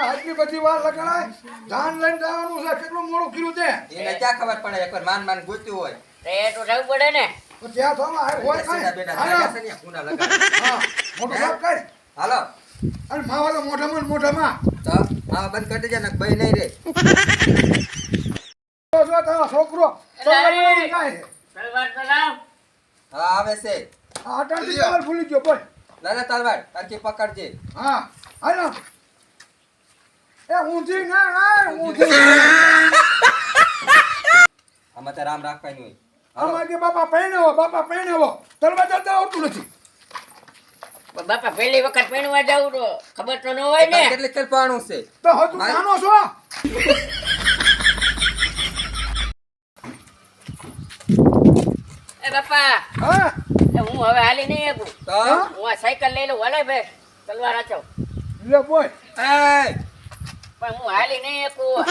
આટલી બધી વાર લગાડાય? ધાન લઈને જવાનું છે. કેટલું મોડું કર્યું તે? એને ક્યાં ખબર પડે? એકવાર માન માન ગૂંચ્યું હોય. તો તો જવું પડે ને. ત્યાં થોડા હોય કાંઈ? બેટા હાલો. જાગ્યા છે ને કુંડા લગાડ. હા મોટું સાફ કર હાલો. અને માવા મોઢામાં મોઢામાં. તો આ બંધ કરી દેજે ને ભાઈ નહીં રે જો જો છોકરો. હા આવે છે. ભૂલી ગયો બોલ. લે લે તલવાર. તારથી પકડજે. હા હાલો. એ ઊંધી ના ના ઊંધી. આમાં તો રામ રાખવાની હોય. આમાં કે બાપા પહેણાવો બાપા પહેણાવો. તલવા જતા આવતું નથી. બાપા પહેલી વખત પહેણવા જાવું તો ખબર તો ન હોય ને. એટલે કેટલી છે? તો હજુ નાનો છો? એ બાપા હા? હું હવે હાલી નહીં આપું તો? હું આ સાયકલ લઈ લઉં હાલે ભાઈ તલવાર આચો લે બોલ. એય! પણ હું હાલી નહીં આપું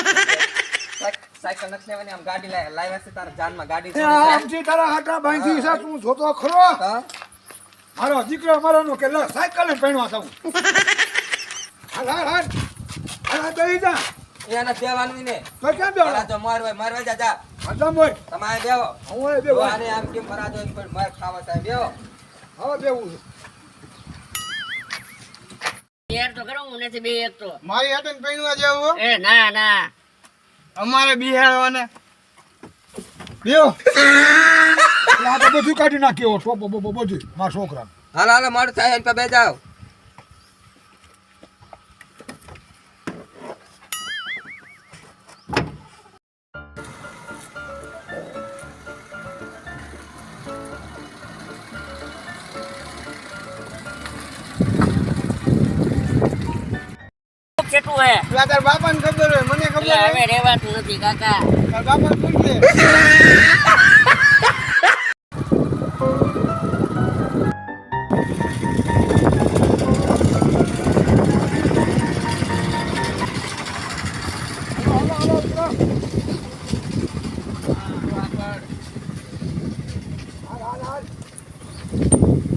સાયકલ નથી લેવાની આમ ગાડી લાવ્યા છે તારા જાનમાં ગાડી. આમથી તારા હાટા બાંધી છે તું જોતો ખરો. તો મારો દીકરો મારાનો કે લે સાયકલ ને પહેણવા થવું હાલ હાલ હાલ. હાલ હાલ દઈ જા. એને દેવાનું ને તો કેમ બેવડો તારા જો માર હોય મારવા જા જા. હજમ હોય. તમારે બેહો. હું બેવું આને આમ કેમ ફરાજો ને પણ માર ખાવા થાય બેહો. હવે યાર તો કરો હું નથી બે એક તો. મારી હાટે પૈણવા જેવું એ ના ના. અમારે બિહારવાને. એટલે આ તો બધું કાઢી નાખ્યો સોપો બોપો બધું મારા છોકરા હાલ હાલ મારે થાય એને બે જાઓ કેટલું હે તાર બાપાને ખબર હોય મને ખબર હોય હવે રહેવાતું નથી કાકા તાર હાલો હાલો હાલો હાલ હાલ હાલ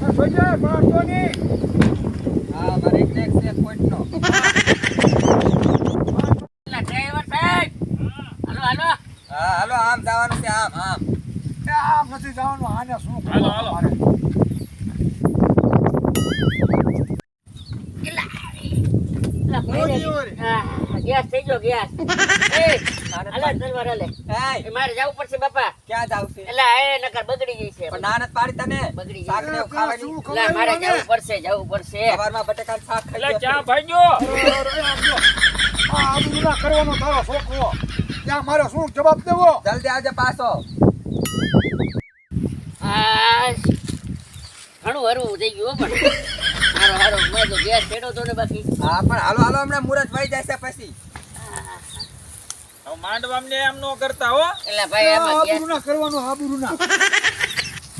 એ ભૈયા પાડતો નહીં હા મારે એક ને એક છે પોઈન્ટનો એટલે ડ્રાઈવર સાહેબ હાલો હા હાલો આમ જવાનું છે આમ આમ આમ નથી જવાનું આને શું હાલો ગેસ થઈ ગયો ગેસ હાલે મારે જવું પડશે બાપા ક્યાં જાવ છે એટલે એ નકર બગડી ગઈ છે પણ ના પાડી તને બગડી શાક ખાવાની મારે જવું પડશે જવું પડશે સવારમાં બટેકાનું શાક ખાઈ ગયો છે. ભાઈજો આ આબરૂ કરવાનો તારો છોકરો ત્યાં મારે શું જવાબ દેવો? જલ્દી આજે પાછો. ઘણું હરવું થઈ ગયું હો પણ. હારો હારો મેં તો ગેસ છેડો તો ને બાકી. હા પણ હાલો હાલો હમણાં મુરત વહી જશે પછી. માંડવામને એમ નો કરતા હો. એટલે ભાઈ ગેસ ના કરવાનું આબરૂ ના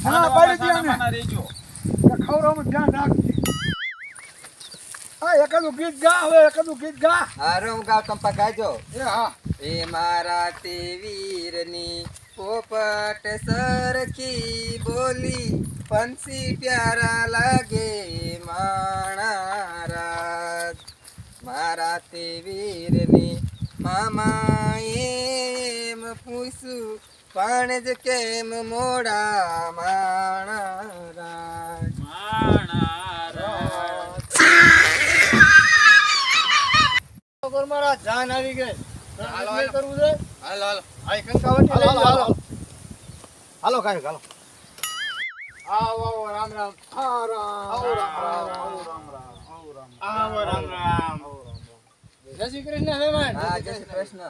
ના. પાડી દે આને રેજો. ખવડાવવામાં ધ્યાન રાખજે. આ એકાદું ગીત ગા હવે એકાદું ગીત ગા હારો હું ગાવ તમ ગાજો એ હા. એ મારા તે વીરની પોપટ સરખી બોલી પંછી પ્યારા લાગે માણા મારા તે વીરની મામા એમ પૂછું પણ જ કેમ મોડા માણા મારા જાન આવી ગઈ. કરવું છે હાલો હાલો. આ કંકાવટી લઈ હાલો હાલો કાંઈ હાલો. આવો આવો રામ રામ. હા રામ આવો રામ રામ રામ રામ આવો રામ રામ. જય શ્રી કૃષ્ણ મહેમાન હા જય શ્રી કૃષ્ણ.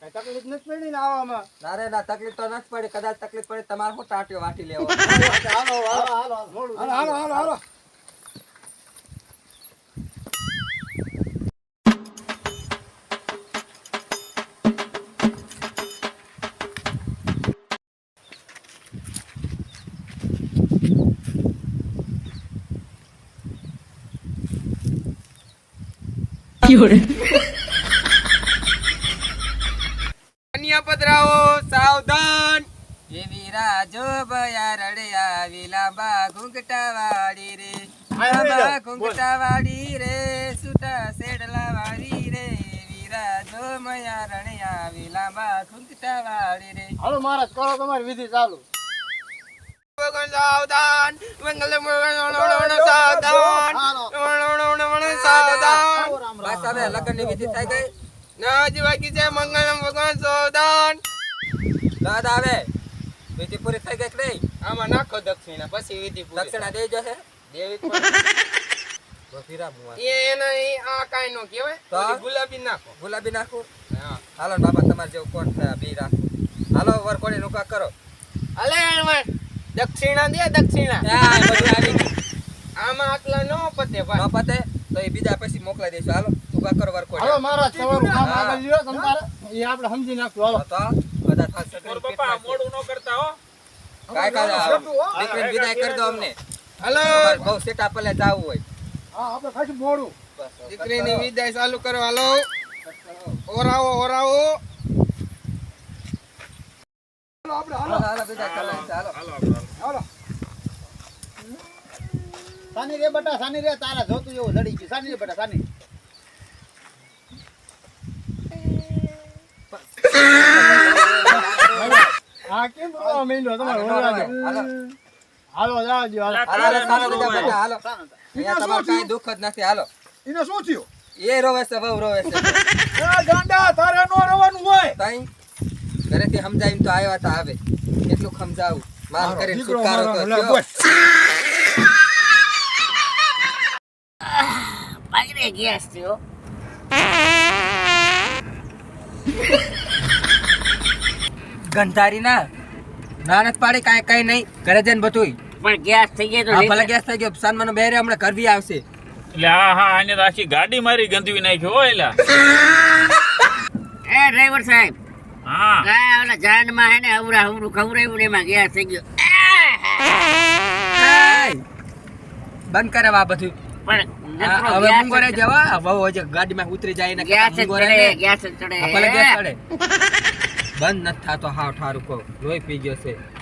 કઈ તકલીફ નથી પડી ને આવવામાં નારે ના તકલીફ તો નથી પડી. કદાચ તકલીફ પડે તમારે શું ટાંટીઓ વાટી લેવો હાલો હાલો હાલો હાલો હાલો હાલો. હાલો કન્યા સાવધાન. એવી રાજો ભયા રડ્યા વિલાંબા ઘૂંઘટા વાળી રે. લાંબા ઘૂંઘટા વાળી રે સુટા સેડલા વાળી રે. વિરાજો મયા રણ્યા વિલાંબા ઘૂંઘટા વાળી રે. હાલો મહારાજ કરો તમારી વિધિ ચાલુ. ભગવાન સાવધાન મંગલ સાવધાન. હાલો. સાવધાન. આવો રામ રામ. બસ હવે લગ્નની વિધિ થઈ ગઈ? નાજ વાગી છે મંગલમ ભગવાન સાવધાન. દાદ આવે. વિધિ પૂરી થઈ ગઈ કે આમાં નાખો દક્ષિણા પછી વિધિ દક્ષિણા દઈ જશે દેવી બફીરા મુવા. એના ઈ આ કાંઈ નો કહેવાય. ગુલાબી નાખો. ગુલાબી નાખું? હા. હાલો બાબા તમારે જેવું કોણ થયા? બીરા હાલો વરકોડી નુકા કરો. અલે દક્ષિણા દે દક્ષિણા. આમાં આટલા નો પતે ન પતે તો એ બીજા પછી મોકલાઈ દઈશું. હાલો નુકા કરો હાલો મારા તમારું કામ આગળ લ્યો તમારે. એ આપણે સમજી નાખશું. હાલો. તો બધા થશે તો પપ્પા મોડું ન કરતા હો. કાય હો. દીકરીને વિદાય કરી દો અમને. હલો. બહુ સેટા પલે જાવું હોય. હા આપણે ખાસું મોડું. દીકરીની વિદાય ચાલુ કરો હાલો. ઓરાવો ઓરાવો. હાલો આપણે હાલો હાલો. હાલો વિદાય હાલો. ચાલો હાલો. સાની રે બટા સાની રે તારા જોતું એવું લડી ગયું. સાની રે બટા સાની. હા કેમ બોલવા માંડ્યો તમારે? ઓરડા હાલો દ્યો, હાલો. હાલો હાલો. બેટા, હાલો. અહીંયા તમારે કાંઈ દુઃખ જ નથી. હાલો. એને શું થયું? એ રોવે છે બહુ રોવે છે. એ ગાંડા તારે નો રોવાનું હોય. તઈ ઘરેથી સમજાવીને તો આવ્યા તા આવે એટલું સમજાવું? માર મારો છુટકારો મારો તો લે થયો. બોલ. બગડે ગેસ થયો ગંધારી ના નાનત પાડી કાંઈ કાંઈ નહીં. ઘરે જઈને બધું પણ ગેસ થઈ ગયો તો ભલે ગેસ થઈ ગયો સાનમાનો બેરે હમણાં કરવી આવશે. એટલે હા હા આને તો આખી ગાડી મારી ગંદવી નાખી હોય એલા. એ ડ્રાઈવર સાહેબ હા. આ ઓલા જાનમાં હે ને અવરા અવરું ખવડાવ્યું ને એમાં ગેસ થઈ ગયો. બંધ કરે આ બધું. પણ હવે ગેસ મૂંગો રે જ- જવા હજે ગાડીમાં ઉતરી જાય ને ગેસ ચડે ગેસ ચડે. ભલે ગેસ ચડે. બંધ નથી થતો હાવ ઠારું કહું. લોહી પી ગયો છે.